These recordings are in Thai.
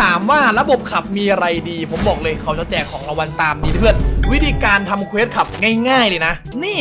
ถามว่าระบบขับมีอะไรดี ผมบอกเลยเขาจะแจกของรางวัลตามนี้เพื่อนวิธีการทำเควสขับง่าย ๆ เลยนะ นี่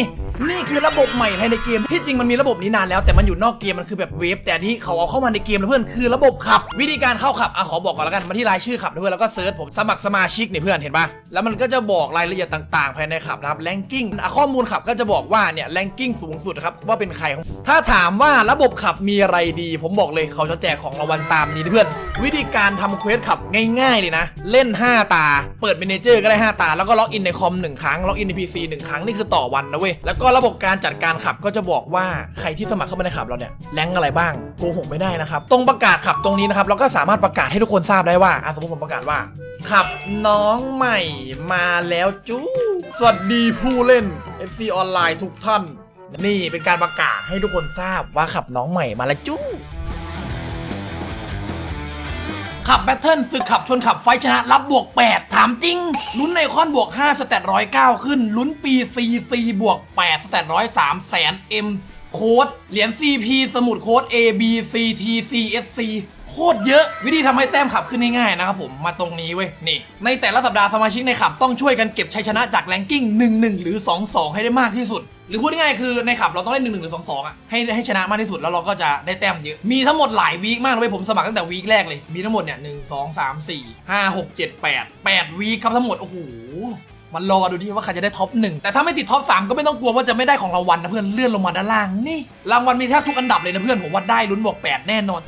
นี่คือระบบใหม่ภายในเกม ที่จริงมันมีระบบนี้นานแล้วแต่มันอยู่นอกเกมมันคือแบบเวฟแต่ที่เขาเอาเข้ามาในเกมนะเพื่อนคือระบบขับ วิธีการเข้าขับอะขอบอกก่อนแล้วกันมาที่รายชื่อขับนะเพื่อนแล้วก็เซิร์ชผมสมัครสมาชิกเนี่ยเพื่อนเห็นปะแล้วมันก็จะบอกรายละเอียดต่างๆ ภายในขับนะครับแรงกิ้งข้อมูลขับก็จะบอกว่าเนี่ยแรงกิ้งสูงสุดครับว่าเป็นใครของถ้าถามว่าระบบขับมีอะไรดี ผมบอกเลยเขาจะแจกของรางวัลตามนี้เพื่อน วิธีการทำเควสขับง่ายๆเลยนะ เล่น 5 ตา เปิดเมนเจอร์ก็ได้ 5 ตา แล้วก็ล็อกอินในคอม1ครั้งล็อกอินใน PC 1 ครั้งนี่คือต่อวันนะเว้ยแล้วก็ระบบการจัดการขับก็จะบอกว่าใครที่สมัครเข้ามาในขับเราเนี่ยแรงอะไรบ้างโกหกไม่ได้นะครับ ตรงประกาศขับตรงนี้นะครับเราก็สามารถประกาศให้ทุกคนทราบได้ว่าสมมติผมประกาศว่าขับน้องใหม่มาแล้วจู้สวัสดีผู้เล่น FC ออนไลน์ทุกท่าน นี่เป็นการประกาศให้ทุกคนทราบว่าขับน้องใหม่มาแล้วจู้ ขับแบทเทิลศึกขับชนขับไฟชนะรับบวก 8 ถามจริง ลุ้นในคอนบวก 5 สแตทร้อยเขึ้น ลุ้นปี CC บวก 8 สแตทร้อยสามแสน M โค้ดเหรียญ CP สมุดโค้ด A B C T C S C โคตรเยอะ วิธีทำให้แต้มขับขึ้นง่ายๆนะครับผมมาตรงนี้เว้ยนี่ ในแต่ละสัปดาห์สมาชิกในขับต้องช่วยกันเก็บชัยชนะจากแรงกิ้ง 1-1 หรือ 2-2 ให้ได้มากที่สุด หรือพูดง่ายๆคือในขับเราต้องเล่นหนึ่งหนึ่งหรือสองสองอะให้ให้ชนะมากที่สุดแล้วเราก็จะได้แต้มเยอะ มีทั้งหมดหลายวีคมากเลยผมสมัครตั้งแต่วีคแรกเลยมีทั้งหมดเนี่ยหนึ่งสองสามสี่ห้าหกเจ็ดแปดแปดวีคครับทั้งหมดโอ้โหมันรอดูดิว่าใครจะได้ท็อปหนึ่งแต่ถ้าไม่ติดท็อปสามก็ไม่ต้องกลัวว่าจะไม่ได้ของรางวัลนะเพื่อนเลื่อนลงมาด้านล่างนี่รางวัลมีแทบทุกอันดับเลยนะเพื่อนผมว่าได้ลุ้นบวกแปดแน่นอน